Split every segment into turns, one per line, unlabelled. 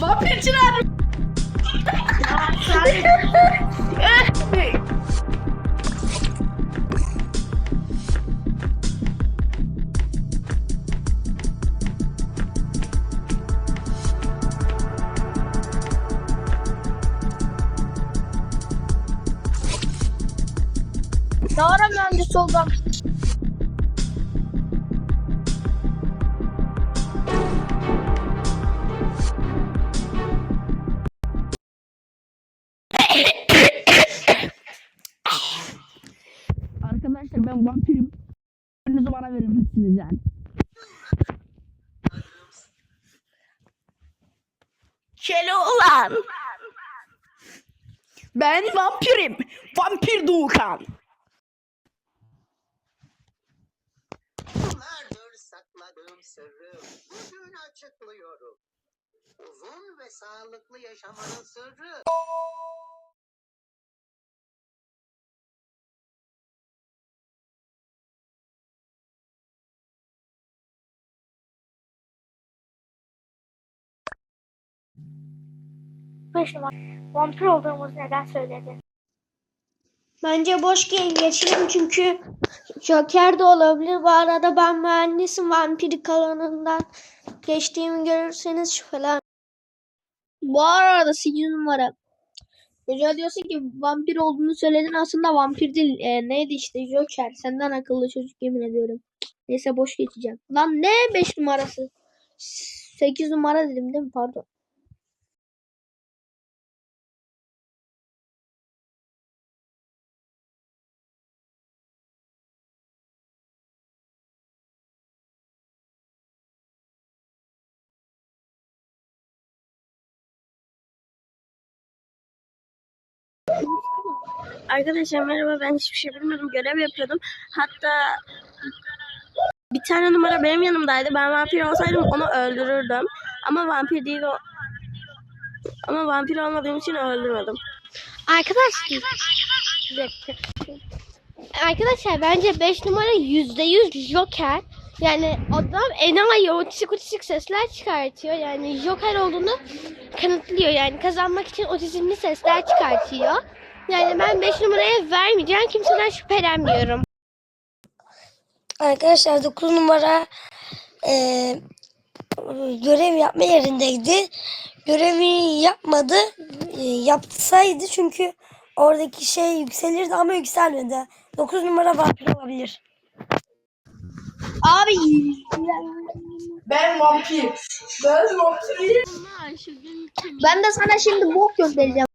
Vampirciler! Ne oldum? Arkadaşlar ben vampirim. Önünüzü bana verir misiniz yani? Keloğlan. Ben vampirim. Vampir Doğukan.
Sakladığım sırrı bugün açıklıyorum. Uzun ve sağlıklı yaşamanın sırrı
numara. Vampir olduğumuz neden söyledi?
Bence boş ge- geçelim çünkü Joker de olabilir. Bu arada ben mühendisim vampirik alanından geçtiğimi görürseniz şüphelen. Bu arada 8 numara. Hoca diyorsun ki vampir olduğunu söyledin aslında vampir değil. E, neydi işte Joker. Senden akıllı çocuk yemin ediyorum. Neyse boş geçeceğim. Lan ne 5 numarası? 8 numara dedim değil mi? Pardon.
Arkadaşlar merhaba ben hiçbir şey bilmiyordum görev yapıyordum hatta bir tane numara benim yanımdaydı ben vampir olsaydım onu öldürürdüm ama vampir değil o ama vampir olmadığım için öldürmedim.
Arkadaşlar. Arkadaşlar bence 5 numara %100 Joker. Yani adam enayi otistik otistik sesler çıkartıyor. Yani Joker olduğunu kanıtlıyor. Yani kazanmak için otizmli sesler çıkartıyor. Yani ben 5 numaraya vermeyeceğim. Kimseden şüphelenmiyorum.
Arkadaşlar 9 numara eee, görev yapma yerindeydi. Görevi yapmadı. Eee, yapsaydı çünkü oradaki şey yükselirdi ama yükselmedi. 9 numara vampir olabilir.
Abi
Ben vampir. Ben vampir.
ben de sana şimdi bok göndereceğim.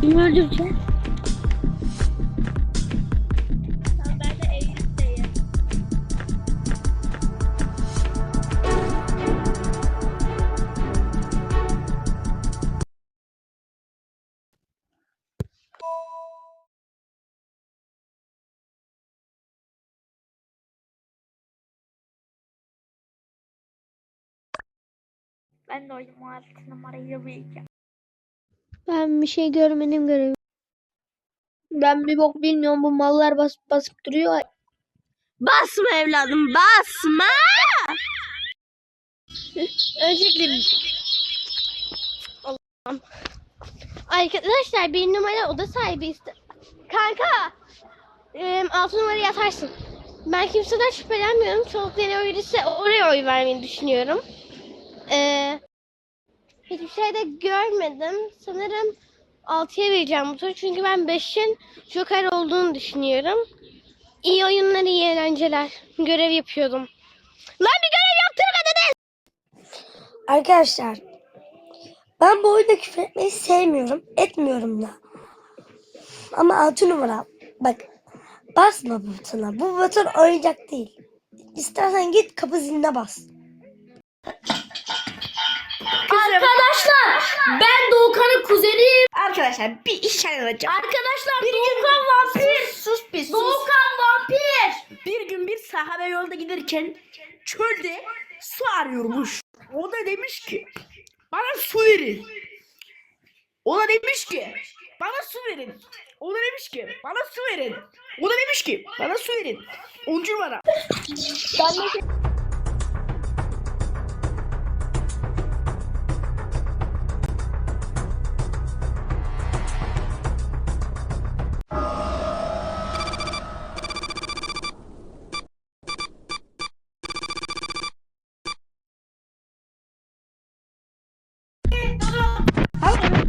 Kimi öldüreceğim?
Ben de oyun altı numarayı bileceğim.
Ben bir şey görmedim görevi. Ben bir bok bilmiyorum bu mallar basıp basıp duruyor.
Basma evladım basma!
Öncelikle Allah'ım. Arkadaşlar bir numara oda sahibi iste. Kanka! Ee, altı numara yatarsın. Ben kimseden şüphelenmiyorum. Çoluk nereye oy verirse oraya oy vermeyi düşünüyorum. Ee, hiçbir şey de görmedim. Sanırım 6'ya vereceğim bu tur. Çünkü ben 5'in Joker olduğunu düşünüyorum. İyi oyunlar, iyi eğlenceler. Görev yapıyordum. Lan bir görev yaptırmadınız.
Arkadaşlar ben bu oyunda küfür etmeyi sevmiyorum. Etmiyorum da. Ama altı numara bak basma bu butona. Bu buton oyuncak değil. İstersen git kapı ziline bas.
Arkadaşlar ben Doğukan'ın kuzeniyim.
Arkadaşlar bir iş anlatacağım.
Arkadaşlar Doğukan vampir.
Sus bir sus.
Doğukan vampir.
Bir gün bir sahabe yolda giderken çölde su arıyormuş. O da demiş ki bana su verin. O da demiş ki bana su verin. O da demiş ki bana su verin. O da demiş ki bana su verin. Oncu numara.
How do you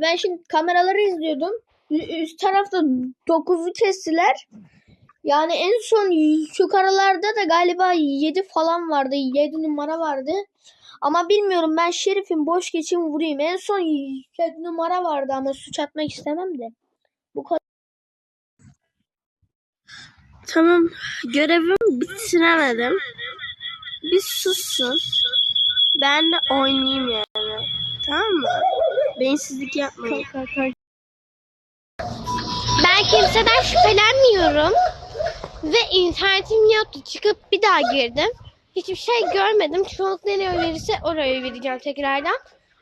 Ben şimdi kameraları izliyordum. Üst tarafta 9'u kestiler. Yani en son şu karalarda da galiba 7 falan vardı. 7 numara vardı. Ama bilmiyorum ben Şerif'in boş geçim vurayım. En son 7 numara vardı ama suç atmak istemem de. Bu kadar.
Tamam görevimi bitiremedim. Bir sussun. Ben de oynayayım yani. Tamam mı? Beyinsizlik yapmayın.
Ben kimseden şüphelenmiyorum. Ve internetim yoktu. Çıkıp bir daha girdim. Hiçbir şey görmedim. Çoğunluk nereye verirse oraya vereceğim tekrardan.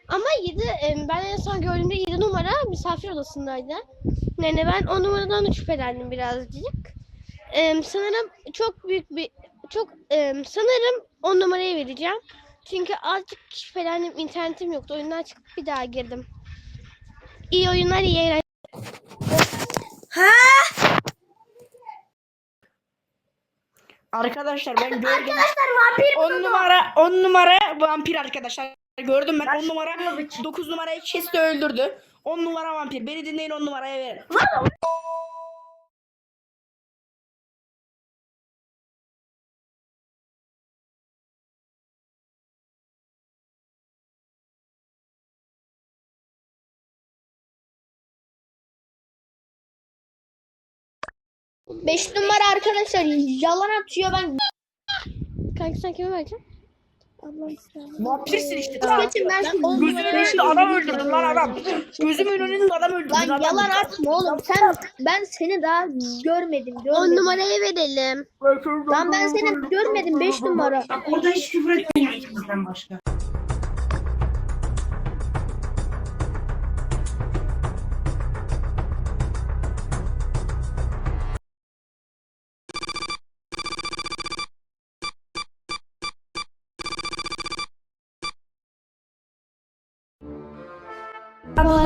Ama 7, ben en son gördüğümde 7 numara misafir odasındaydı. Yani ben o numaradan da şüphelendim birazcık. Em, sanırım çok büyük bir çok em, sanırım 10 numaraya vereceğim. Çünkü azıcık şüphelendim. internetim yoktu. Oyundan çıkıp bir daha girdim. İyi oyunlar, iyi eğlenceler.
Arkadaşlar ben gördüm. Arkadaşlar vampir 10 numara 10 numara vampir arkadaşlar. Gördüm ben 10 numara 9 numarayı kesti öldürdü. 10 numara vampir. Beni dinleyin 10 numaraya verin.
Beş numara arkadaşlar yalan atıyor ben. Kanka sen kime vereceksin?
Vampirsin işte.
Kısmetim ben on
Gözümün önünde adam öldürdün lan adam. Gözümün önünde adam öldürdün.
Lan
adam.
yalan atma oğlum sen ben seni daha görmedim görmedim. 10 numaraya verelim. Lan ben seni görmedim 5 numara.
Orada hiç küfür etmiyor ikimizden başka.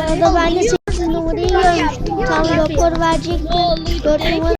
Arada 8 numarayı görmüştüm. Tam rapor verecektim. 4 numara